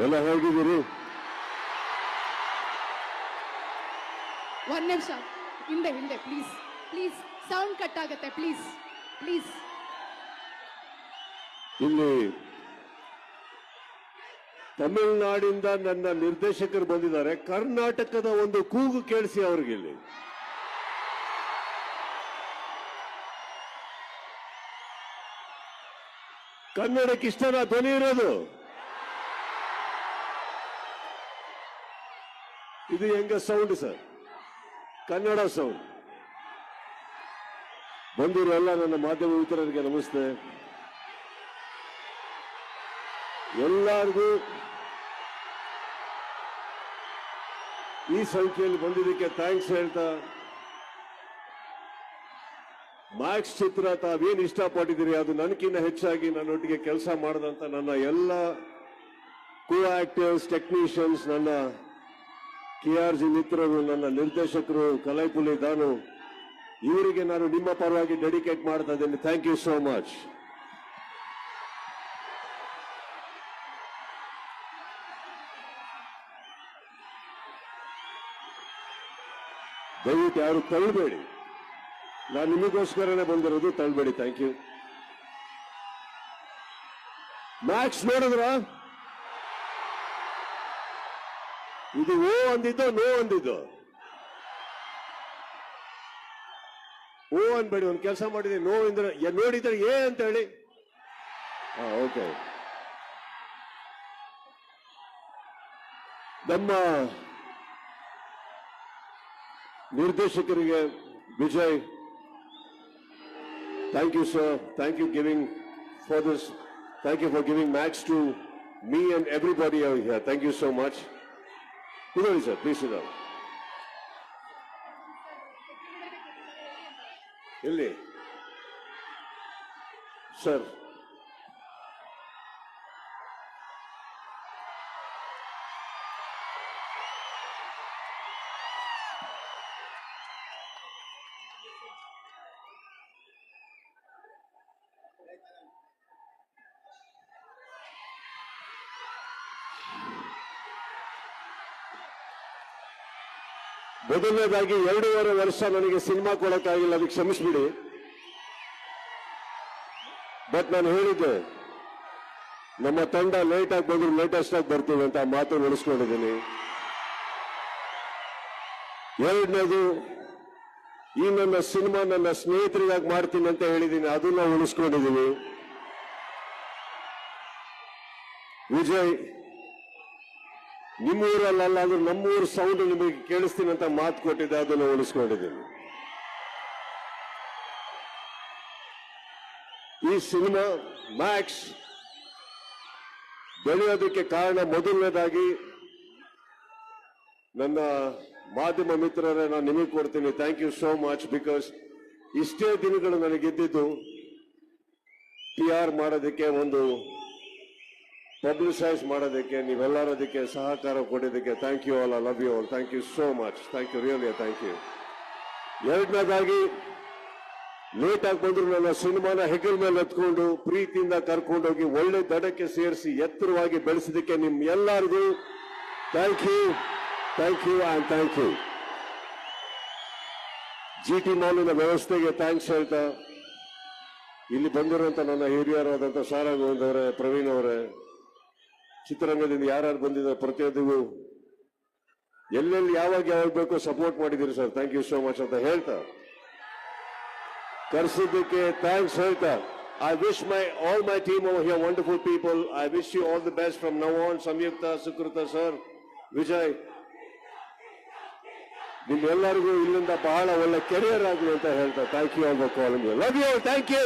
ಎಲ್ಲ ಹೇಗಿದ್ದೀರಿ? ಒಂದ್ ನಿಮಿಷ. ಹಿಂದೆ ಹಿಂದೆ ಪ್ಲೀಸ್ ಪ್ಲೀಸ್ ಸೌಂಡ್ ಕಟ್ ಆಗುತ್ತೆ ಪ್ಲೀಸ್ ಪ್ಲೀಸ್ ಇಲ್ಲಿ ತಮಿಳುನಾಡಿಂದ ನನ್ನ ನಿರ್ದೇಶಕರು ಬಂದಿದ್ದಾರೆ. ಕರ್ನಾಟಕದ ಒಂದು ಕೂಗು ಕೇಳಿಸಿ ಅವ್ರಿಗೆ ಇಲ್ಲಿ. ಕನ್ನಡಕ್ಕೆ ಇಷ್ಟನ ಧ್ವನಿ ಇರೋದು? ಇದು ಹೆಂಗ ಸೌಂಡ್ ಸರ್ ಕನ್ನಡ ಸೌಂಡ್ ಬಂದಿರೋ ಎಲ್ಲ ನನ್ನ ಮಾಧ್ಯಮ ಮಿತ್ರರಿಗೆ ನಮಸ್ತೆ. ಎಲ್ಲರಿಗೂ ಈ ಸಂಖ್ಯೆಯಲ್ಲಿ ಬಂದಿದ್ದಕ್ಕೆ ಥ್ಯಾಂಕ್ಸ್ ಹೇಳ್ತಾ ಮ್ಯಾಕ್ಸ್ ಚಿತ್ರ ತಾವೇನು ಇಷ್ಟಪಟ್ಟಿದ್ದೀರಿ? ಅದು ನನಗಿನ್ನ ಹೆಚ್ಚಾಗಿ ನನ್ನೊಟ್ಟಿಗೆ ಕೆಲಸ ಮಾಡದಂತ ನನ್ನ ಎಲ್ಲ ಕೋ ಆಕ್ಟರ್ಸ್ ಟೆಕ್ನಿಷಿಯನ್ಸ್ ನನ್ನ ಕೆ ಆರ್ ಜಿ ಮಿತ್ರರು, ನನ್ನ ನಿರ್ದೇಶಕರು ಕಲೈಪುಲಿ ದಾನು, ಇವರಿಗೆ ನಾನು ನಿಮ್ಮ ಪರವಾಗಿ ಡೆಡಿಕೇಟ್ ಮಾಡ್ತಾ ಇದ್ದೇನೆ. ಥ್ಯಾಂಕ್ ಯು ಸೋ ಮಚ್ ದಯವಿಟ್ಟು ಯಾರು ತಳ್ಳಬೇಡಿ. ನಾನು ನಿಮಗೋಸ್ಕರನೇ ಬಂದಿರೋದು ತಳ್ಳಬೇಡಿ. ಥ್ಯಾಂಕ್ ಯು ಮ್ಯಾಕ್ಸ್ ನೋಡಿದ್ರ? ಇದು ಓ ಅಂದಿದ್ದು ನೋ ಅಂದಿದ್ದು? ಓ ಅನ್ಬೇಡಿ, ಒಂದು ಕೆಲಸ ಮಾಡಿದ್ರೆ ನೋ ಅಂದ್ರೆ ನೋಡಿದ್ರೆ ಏ ಅಂತ ಹೇಳಿ. ಓಕೆ ನಮ್ಮ ನಿರ್ದೇಶಕರಿಗೆ Vijay thank you sir thank you giving for this thank you for giving match to me and everybody thank you so much Kudoli sir please ಇದಾವೆ ಎಲ್ಲಿ ಸರ್ ಮೊದಲನೇದಾಗಿ ಎರಡೂವರೆ ವರ್ಷ ನನಗೆ ಸಿನಿಮಾ ಕೊಡೋಕ್ಕಾಗಿಲ್ಲ, ಅದಕ್ಕೆ ಕ್ಷಮಿಸ್ಬಿಡಿ. ಬಟ್ ನಾನು ಹೇಳಿದ್ದೆ, ನಮ್ಮ ತಂಡ ಲೇಟ್ ಆಗಿ ಬಂದ್ರು ಲೇಟೆಸ್ಟ್ ಆಗಿ ಬರ್ತೀವಿ ಅಂತ ಮಾತು ಉಳಿಸ್ಕೊಂಡಿದ್ದೀನಿ ಎರಡನೇದು, ಈ ನನ್ನ ಸಿನಿಮಾ ನನ್ನ ಸ್ನೇಹಿತರಿಗಾಗಿ ಮಾಡ್ತೀನಿ ಅಂತ ಹೇಳಿದ್ದೀನಿ, ಅದನ್ನ ಉಳಿಸ್ಕೊಂಡಿದ್ದೀನಿ. ವಿಜಯ್ ನಿಮ್ಮೂರಲ್ಲ ಅಂದ್ರೆ ನಮ್ಮೂರು ಸೌಂಡ್ ನಿಮಗೆ ಕೇಳಿಸ್ತೀನಿ ಅಂತ ಮಾತು ಕೊಟ್ಟಿದ್ದೆ, ಅದನ್ನು ಉಳಿಸ್ಕೊಂಡಿದ್ದೀನಿ. ಈ ಸಿನಿಮಾ ಮ್ಯಾಕ್ಸ್ ಬೆಳೆಯೋದಕ್ಕೆ ಕಾರಣ ಮೊದಲನೇದಾಗಿ ನನ್ನ ಮಾಧ್ಯಮ ಮಿತ್ರರೇ, ನಾನು ನಿಮಗೆ ಕೊಡ್ತೀನಿ. Thank you so much because ಇಷ್ಟೇ ದಿನಗಳು ನನಗಿದ್ದಿದ್ದು ಪಿ ಆರ್ ಮಾಡೋದಕ್ಕೆ ಒಂದು ಪಬ್ಲಿಸೈಸ್ ಮಾಡೋದಕ್ಕೆ ನೀವೆಲ್ಲರೂ ಅದಕ್ಕೆ ಸಹಕಾರ ಕೊಡೋದಕ್ಕೆ thank you all I love you all thank you so much thank you really thank you ಎರಡನೇದಾಗಿ ಲೇಟ್ ಆಗಿ ಬಂದ್ರು ನನ್ನ ಸಿನಿಮಾನ ಹೆಗಲ್ ಮೇಲೆ ಎತ್ಕೊಂಡು, ಪ್ರೀತಿಯಿಂದ ಕರ್ಕೊಂಡೋಗಿ ಒಳ್ಳೆ ದಡಕ್ಕೆ ಸೇರಿಸಿ ಎತ್ತರವಾಗಿ ಬೆಳೆಸಿದಕ್ಕೆ ನಿಮ್ ಎಲ್ಲರಿಗೂ thank you thank you and thank you G T ಮಾಲಿನ ವ್ಯವಸ್ಥೆಗೆ ಥ್ಯಾಂಕ್ಸ್ ಹೇಳ್ತಾ, ಇಲ್ಲಿ ಬಂದಿರುವಂತ ನನ್ನ ಹಿರಿಯರಾದಂಥ ಸಾರಾ ಅವರೇ ಪ್ರವೀಣ್ ಅವರೇ ಚಿತ್ರರಂಗದಿಂದ ಯಾರ್ಯಾರು ಬಂದಿದ್ದಾರೆ ಪ್ರತಿಯೊಂದಿಗೂ. ಎಲ್ಲೆಲ್ಲಿ ಯಾವಾಗ ಯಾವಾಗ ಬೇಕೋ ಸಪೋರ್ಟ್ ಮಾಡಿದ್ದೀರಿ sir thank you so much ಅಂತ ಹೇಳ್ತಾ. ಕರೆಸಿದ್ದಕ್ಕೆ ಥ್ಯಾಂಕ್ಸ್ ಹೇಳ್ತಾ. I wish my all my team over here wonderful people I wish you all the best from now on Samyukta Sukruta sir Vijay ನಿಮ್ಮೆಲ್ಲರಿಗೂ ಇಲ್ಲಿಂದ ಬಹಳ ಒಳ್ಳೆ ಕೆರಿಯರ್ ಆಗಲಿ ಅಂತ ಹೇಳ್ತಾ. Thank you all for calling love you thank you